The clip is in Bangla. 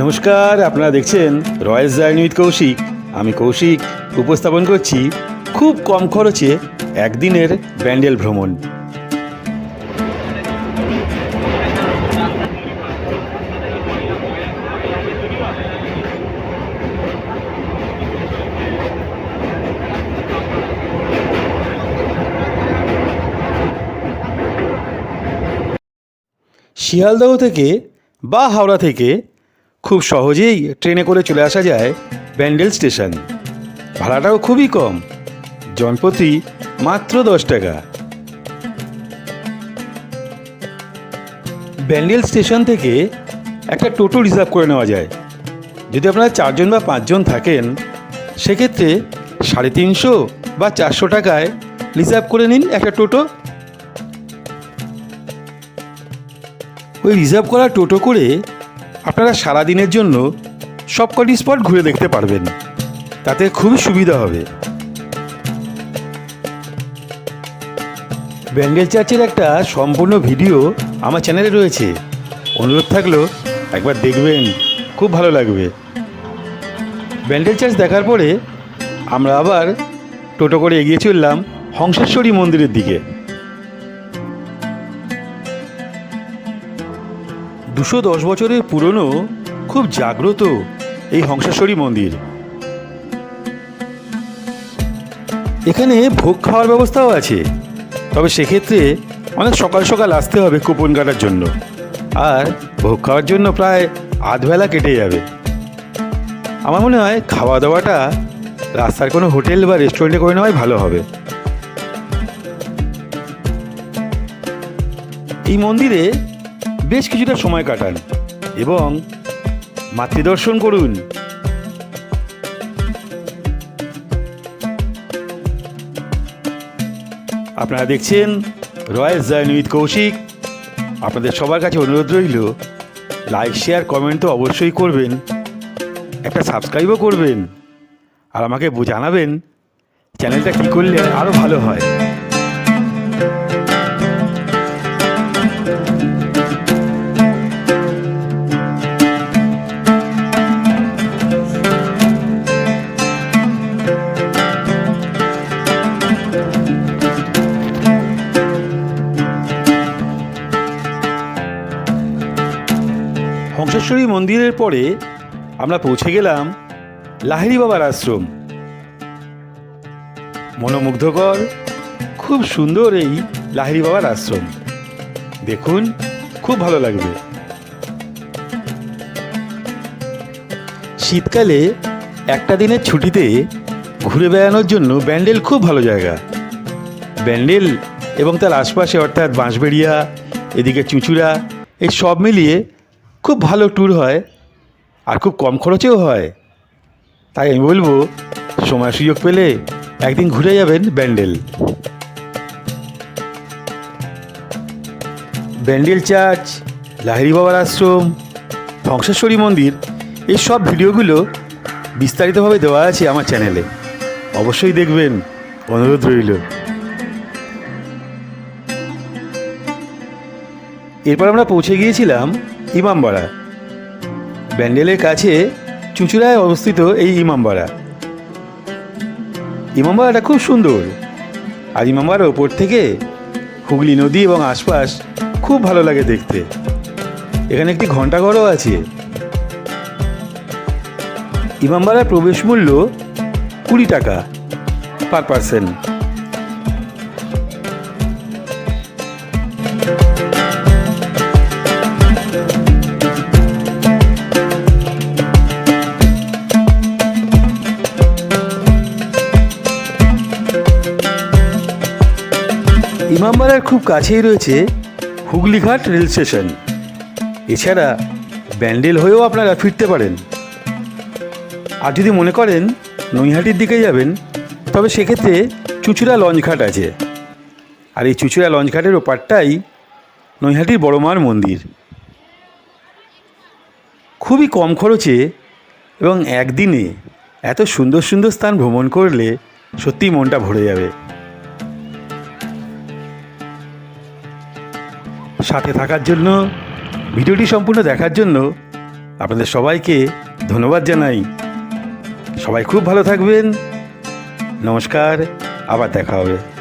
নমস্কার, আপনারা দেখছেন রয়্যাল জার্নি উইথ কৌশিক। আমি কৌশিক, উপস্থাপন করছি খুব কম খরচে একদিনের ব্যান্ডেল ভ্রমণ। শিয়ালদহ থেকে বা হাওড়া থেকে খুব সহজেই ট্রেনে করে চলে আসা যায় ব্যান্ডেল স্টেশন। ভাড়াটাও খুবই কম, জনপ্রতি মাত্র দশ টাকা। ব্যান্ডেল স্টেশন থেকে একটা টোটো রিজার্ভ করে নেওয়া যায়। যদি আপনারা চারজন বা পাঁচজন থাকেন, সেক্ষেত্রে সাড়ে তিনশো বা চারশো টাকায় রিজার্ভ করে নিন একটা টোটো। ওই রিজার্ভ করা টোটো করে আপনারা সারা দিনের জন্য সব কটি স্পট ঘুরে দেখতে পারবেন। তাতে খুবই সুবিধা হবে। ব্যান্ডেল চার্চের একটা সম্পূর্ণ ভিডিও আমার চ্যানেলে রয়েছে। অনুরোধ থাকল একবার দেখবেন, খুব ভালো লাগবে। ব্যান্ডেল চার্চ দেখার পরে আমরা আবার টোটো করে এগিয়ে চললাম হংসেশ্বরী মন্দিরের দিকে। দুশো দশ বছরের পুরনো, খুব জাগ্রত এই হংসেশ্বরী মন্দির। এখানে ভোগ খাওয়ার ব্যবস্থাও আছে, তবে সেক্ষেত্রে অনেক সকাল সকাল আসতে হবে কুপন কাটার জন্য। আর ভোগ খাওয়ার জন্য প্রায় আধবেলা কেটে যাবে। আমার মনে হয় খাওয়া দাওয়াটা রাস্তার কোনো হোটেল বা রেস্টুরেন্টে করে নেওয়াই ভালো হবে। এই মন্দিরে বেশ কিছুটা সময় কাটান এবং মাতৃদর্শন করুন। আপনারা দেখছেন জার্নি উইথ কৌশিক। আপনাদের সবার কাছে অনুরোধ রইল, লাইক, শেয়ার, কমেন্ট তো অবশ্যই করবেন, একটা সাবস্ক্রাইবও করবেন, আর আমাকে জানাবেন, চ্যানেলটা কী করলে আরও ভালো হয়। হংসেশ্বরী মন্দিরের পরে আমরা পৌঁছে গেলাম লাহিড়ি বাবার আশ্রম। মনোমুগ্ধকর, খুব সুন্দর এই লাহিড়ি বাবার আশ্রম। দেখুন, খুব ভালো লাগবে। শীতকালে একটা দিনের ছুটিতে ঘুরে বেড়ানোর জন্য ব্যান্ডেল খুব ভালো জায়গা। ব্যান্ডেল এবং তার আশপাশে অর্থাৎ বাঁশবেড়িয়া, এদিকে চুঁচুড়া, এই সব মিলিয়ে খুব ভালো ট্যুর হয় আর খুব কম খরচেও হয়। তাই আমি বলব, সময় সুযোগ পেলে একদিন ঘুরে যাবেন ব্যান্ডেল। ব্যান্ডেল চার্চ, লাহিড়ি বাবার আশ্রম, ধ্বংসেশ্বরী মন্দির, এই সব ভিডিওগুলো বিস্তারিতভাবে দেওয়া আছে আমার চ্যানেলে অবশ্যই দেখবেন, অনুরোধ রইল। এরপর আমরা পৌঁছে গিয়েছিলাম ইমামবাড়া ব্যান্ডেলের কাছে চুঁচুড়ায় অবস্থিত এই ইমামবাড়া ইমামবাড়াটা খুব সুন্দর। আর ইমামবাড়ার ওপর থেকে হুগলি নদী এবং আশপাশ খুব ভালো লাগে দেখতে। এখানে একটি ঘণ্টাঘরও আছে। ইমামবাড়ার প্রবেশ মূল্য কুড়ি টাকা পার পার্সেন্ট ইমামবাড়ার খুব কাছেই রয়েছে হুগলিঘাট রেল স্টেশন। এছাড়া ব্যান্ডেল হয়েও আপনারা ফিরতে পারেন। আর যদি মনে করেন নৈহাটির দিকে যাবেন, তবে সেক্ষেত্রে চুচুড়া লঞ্চঘাট আছে। আর এই চুচুড়া লঞ্চঘাটের ওপারটাই নৈহাটির বড় মার মন্দির। খুবই কম খরচে এবং একদিনে এত সুন্দর সুন্দর স্থান ভ্রমণ করলে সত্যিই মনটা ভরে যাবে। সাথে থাকার জন্য, ভিডিওটি সম্পূর্ণ দেখার জন্য আপনাদের সবাইকে ধন্যবাদ জানাই। সবাই খুব ভালো থাকবেন। নমস্কার, আবার দেখা হবে।